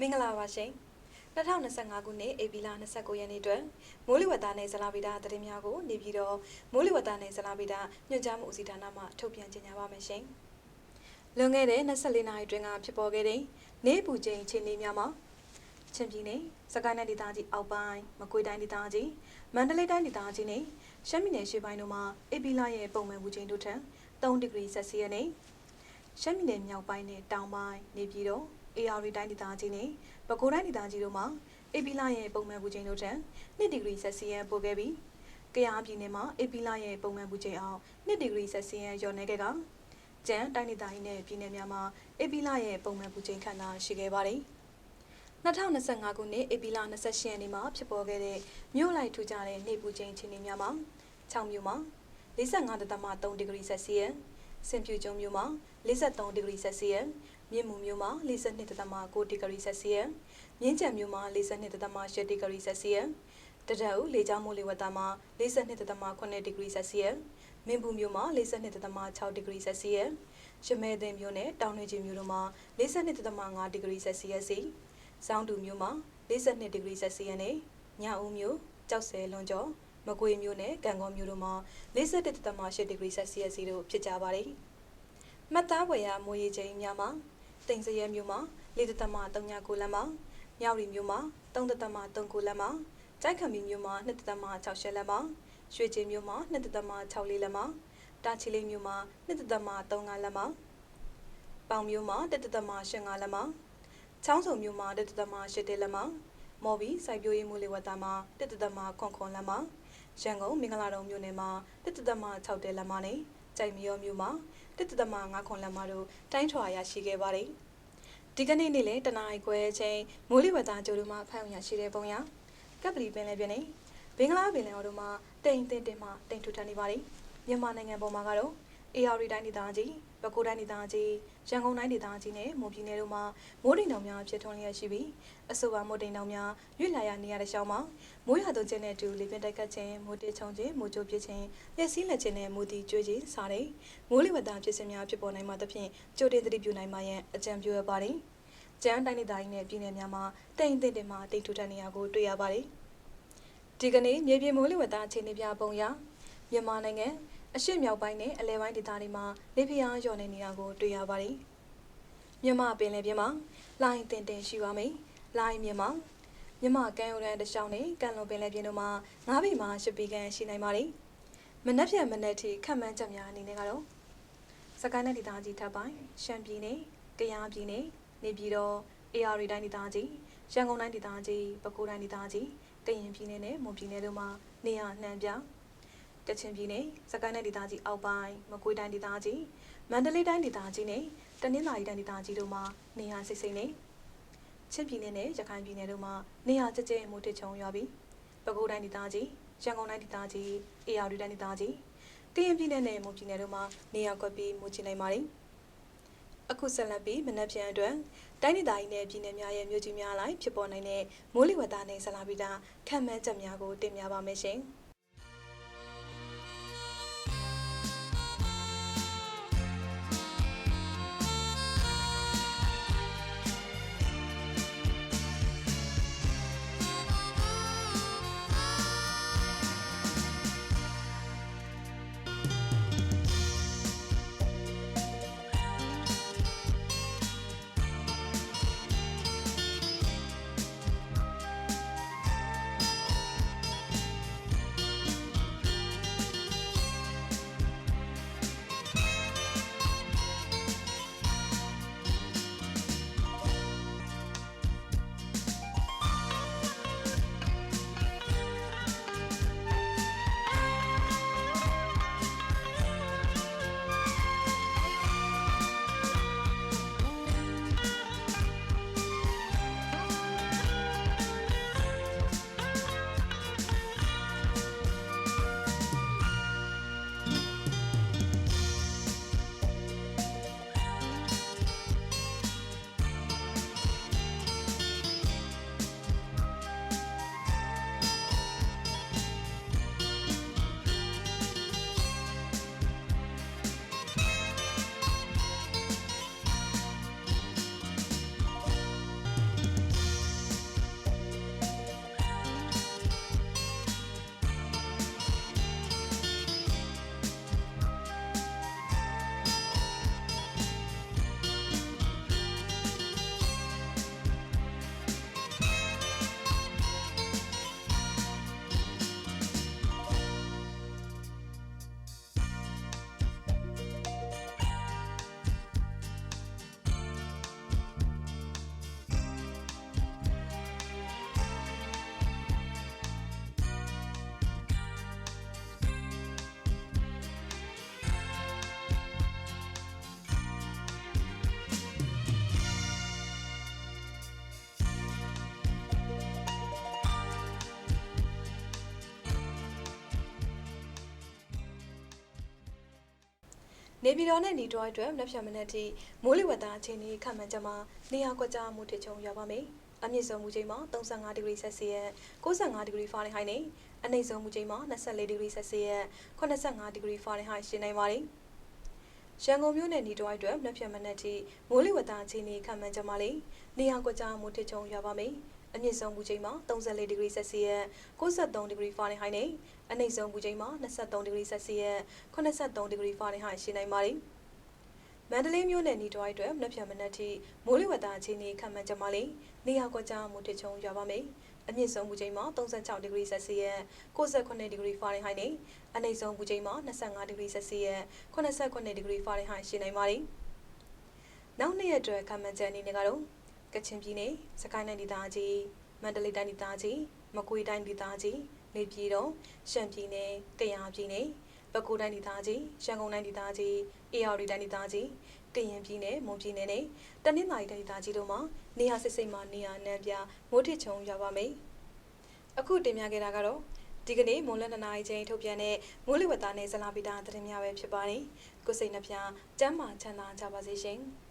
မင်္ဂလာပါရှင်2025ခုနှစ်ဧပြီလ29ရက်နေ့အတွက်မိုးလေဝသနဲ့ဇလာဗီတာသတင်းများကိုနေပြည်တော်မိုးလေဝသနဲ့ဇလာဗီတာညွှန်ကြားမှုဦးစီးဌာနမှထုတ်ပြန်ကြေညာပါမယ်ရှင်လွန်ခဲ့တဲ့24နာရီတွင်ကဖြစ်ပေါ်ခဲ့တဲ့နေပူချိန်အခြေအနေများမှာချင်းပြည်နယ်စကိုင်းတိုင်းဒေသကြီးအောက်ပိုင်းမကွေးတိုင်းဒေသကြီးမန္တလေးတိုင်းဒေသကြီးနဲ့ရှမ်းပြည်နယ်ရှေ့ပိုင်းတို့မှာဧပြီလရဲ့ပုံမှန်ပူချိန်တို့ထက်3ဒီဂရီဆက်စီယပ်နဲ့ရှမ်းပြည်နယ်မြောက်ပိုင်းနဲ့တောင်ပိုင်းနေပြည်တော် AR တိုင်းဒေသကြီးနဲ့ပဲခူးတိုင်းဒေသကြီးတို့မှာအေပီလာရဲ့ပုံမှန်ပူချိန်တို့ထက်2ဒီဂရီဆက်စီယံပိုခဲ့ပြီးကယားပြည်နယ်မှာအေပီလာရဲ့ပုံမှန်ပူချိန်အောင်2ဒီဂရီဆက်စီယံလျော့နေခဲ့ကကျန်တိုင်းဒေသကြီးနဲ့ပြည်နယ်များမှာအေပီလာရဲ့ပုံမှန်ပူချိန်ခန့်သာရှိခဲ့ပါတယ်2025ခုနှစ်ဧပြီလ28ရက်နေ့မှာဖြစ်ပေါ်ခဲ့တဲ့မြို့လိုက်ထူကြတဲ့နေပူချိန်အခြေအနေများမှာ6မြို့မှာ45.3ဒီဂရီဆက်စီယံစင်ပြူကျုံမြို့မှာ53ဒီဂရီဆက်စီယံ မြင်းမူမြို့မှာ42.9ဒီဂရီဆက်စီယံမြင်းကြံမြို့မှာ42.8ဒီဂရီဆက်စီယံတဒအူလေကြောင်းမိုးလေဝသမှာ42.8ဒီဂရီဆက်စီယံမင်းဘူးမြို့မှာ42.6ဒီဂရီဆက်စီယံရမဲသိမ်းမြို့နဲ့တောင်တွင်းကြီးမြို့တို့မှာ42.5ဒီဂရီဆက်စီယံစီစောင်းတူမြို့မှာ42ဒီဂရီဆက်စီယံနဲ့ညအူးမြို့ကြောက်စဲလွန်ကျော်မကွေမြို့နဲ့ကံကောမြို့တို့မှာ41.8ဒီဂရီဆက်စီယံစီတို့ဖြစ်ကြပါတယ်။မှတ်သားဝယ်ရမိုးရေချိန်များမှာ တိမ်စရဲမြို့မှာ4.39လမ်းမှာမြောက်ရီမြို့မှာ3.39လမ်းမှာကြိုက်ခမီမြို့မှာ2.68လမ်းမှာရွှေကျင်မြို့မှာ2.64လမ်းမှာတာချီလေးမြို့မှာ2.35လမ်းမှာပေါင်မြို့မှာ1.85လမ်းမှာချောင်းစုံမြို့မှာ1.8လမ်းမှာမော်ဘီစိုက်ပျိုးရေးမူလေဝသမှာ1.9လမ်းမှာရန်ကုန်မင်္ဂလာတုံမြို့နယ်မှာ1.6တဲလမ်းမှာနဲ့ကြိုက်မရောမြို့မှာ 1.5ခွန်လမ်းမှာတို့တိုင်းထွာရရှိခဲ့ပါတယ်။ဒီကနေ့နေ့လေတနအီခွဲချင်းမိုးလေဝသကြိုတို့မှာဖတ်အောင်ရရှိတဲ့ပုံရကပ်ပလီပင်လည်းပြနေဘင်္ဂလားပင်လယ်အော်တို့မှာတိမ်တင်တင်မှတိမ်ထူထပ်နေပါတယ်။မြန်မာနိုင်ငံပေါ်မှာကတော့ AR တိုင်းဒေသကြီး ပဲခူးတိုင်းဒေသကြီးရန်ကုန်တိုင်းဒေသကြီးနဲ့မွန်ပြည်နယ်တို့မှာမိုးတိမ်တောင်များဖြစ်ထွန်းလျက်ရှိပြီးအဆိုပါမိုးတိမ်တောင်များရွေ့လာရနေရတဲ့ရှောင်းမှာမိုးရွာသွန်းခြင်းနဲ့တူလေပြင်းတိုက်ကတ်ခြင်းမိုးတိချုံခြင်းမိုးကြိုးပြခြင်းလက်စည်းလက်ခြင်းနဲ့မိုးတီကျွေးခြင်းစားတဲ့မိုးလေဝသဖြစ်စဉ်များဖြစ်ပေါ်နိုင်မှာသဖြင့်ကြိုတင်သတိပြုနိုင်မှာရန်အကြံပြုရပါတယ်။ကျန်းတိုင်းဒေသကြီးနဲ့ပြည်နယ်များမှာတိမ်တင်တင်မှတိမ်ထူထပ်နေရကိုတွေ့ရပါတယ်။ဒီကနေ့မြေပြင်မိုးလေဝသအခြေအနေပြပုံရမြန်မာနိုင်ငံ အရှေ့မြောက်ပိုင်းနဲ့အလဲပိုင်းဒေသတွေမှာလေပြင်းအားလျော့နေနေတာကိုတွေ့ရပါတယ်။မြမပင်လယ်ပြင်မှာလိုင်းတင်တင်ရှိပါမယ်။လိုင်းမြမမြမကမ်းရိုးတန်းတစ်လျှောက်နဲ့ကမ်းလွန်ပင်လယ်ပြင်တို့မှာငါးပေမှာရှစ်ပေခန့်ရှိနိုင်ပါတယ်။မနက်ဖြန်မနက်ထိခန့်မှန်းချက်များအနေနဲ့ကတော့စကိုင်းနယ်ဒေသကြီးထပ်ပိုင်းရှမ်းပြည်နယ်၊ကယားပြည်နယ်၊နေပြည်တော်၊ AR တိုင်းဒေသကြီး၊ရန်ကုန်တိုင်းဒေသကြီး၊ပဲခူးတိုင်းဒေသကြီး၊ကရင်ပြည်နယ်နဲ့မွန်ပြည်နယ်တို့မှာနေရာနှံပြ ကချင်ပြည်နယ်စကိုင်းတိုင်းဒေသကြီးအောက်ပိုင်းမကွေးတိုင်းဒေသကြီးမန္တလေးတိုင်းဒေသကြီးနဲ့တနင်္သာရီတိုင်းဒေသကြီးတို့မှာနေရာစိတ်စိတ်နဲ့ချင်းပြည်နယ်နဲ့ရခိုင်ပြည်နယ်တို့မှာနေရာကျကျမှုတစ်ချုံရွာပြီးပဲခူးတိုင်းဒေသကြီးရန်ကုန်တိုင်းဒေသကြီးအေရဝတီတိုင်းဒေသကြီးကရင်ပြည်နယ်နဲ့မွန်ပြည်နယ်တို့မှာနေရာကွက်ပြီးမူချနိုင်ပါတယ်အခုဆက်လက်ပြီးမနက်ဖြန်အတွက်တိုင်းဒေသကြီးနဲ့ပြည်နယ်များရဲ့မြို့ကြီးများလိုက်ဖြစ်ပေါ်နိုင်တဲ့မိုးလေဝသနဲ့ဆလာပီတာခံမှန်းချက်များကိုတင်ပြပါမယ်ရှင်။ နေပြည်တော်နဲ့ညီတော်အတွက်မနက်ဖြန်မနက်ထိမိုးလေဝသအခြေအနေခန့်မှန်းချက်မှာနေရာကွက်ကြားမှုထစ်ချုံရွာပါမယ်။အမြင့်ဆုံးမူချိန်မှာ35ဒီဂရီဆက်စီယပ်65ဒီဂရီဖာရင်ဟိုက်နဲ့အနိမ့်ဆုံးမူချိန်မှာ24ဒီဂရီဆက်စီယပ်85ဒီဂရီဖာရင်ဟိုက်ရှိနိုင်ပါတယ်။ရန်ကုန်မြို့နယ်ညီတော်အတွက်မနက်ဖြန်မနက်ထိမိုးလေဝသအခြေအနေခန့်မှန်းချက်မှာလေနေရာကွက်ကြားမှုထစ်ချုံရွာပါမယ်။အမြင့်ဆုံးမူချိန်မှာ34ဒီဂရီဆက်စီယပ်63ဒီဂရီဖာရင်ဟိုက်နဲ့ အနိမ့်ဆုံးမူချိန်မှာ23ဒီဂရီဆက်စီယပ်83ဒီဂရီဖာရင်ဟိုက်ရှိနိုင်ပါတယ်။မန္တလေးမြို့နယ်နီတော်အတွက်မနက်ဖြန်မနက်ထိမိုးလေဝသအခြေအနေခန့်မှန်းချက်မှာလေနေရာကွက်ကြားမှုထစ်ချုံရွာပါမယ်။အမြင့်ဆုံးမူချိန်မှာ36ဒီဂရီဆက်စီယပ်68ဒီဂရီဖာရင်ဟိုက်နဲ့အနိမ့်ဆုံးမူချိန်မှာ25ဒီဂရီဆက်စီယပ်89ဒီဂရီဖာရင်ဟိုက်ရှိနိုင်ပါတယ်။နောက်နေ့ရက်အတွက်ခန့်မှန်းချက်အနေနဲ့ကတော့ကချင်ပြည်နယ်စကိုင်းတိုင်းဒေသကြီးမန္တလေးတိုင်းဒေသကြီးမကွေးတိုင်းဒေသကြီး နေပြည်တော်ရှမ်းပြည်နယ်ကယားပြည်နယ်ပဲခူးတိုင်းဒေသကြီးရန်ကုန်တိုင်းဒေသကြီးအေရဝတီတိုင်းဒေသကြီးကရင်ပြည်နယ်မွန်ပြည်နယ်နဲ့တနင်္သာရီတိုင်းဒေသကြီးတို့မှာနေရာစစ်စိတ်မှနေရာနှံပြမိုးထစ်ချုံရွာပါမယ်အခုတင်ပြခဲ့တာကတော့ဒီကနေ့မွန်လနှစ်နာရီချိန်ထုတ်ပြန်တဲ့မိုးလေဝသနဲ့ဇလာပီတာသတင်းများပဲဖြစ်ပါတယ်ကိုစိတ်နှပြကျမ်းမာချမ်းသာကြပါစေရှင်။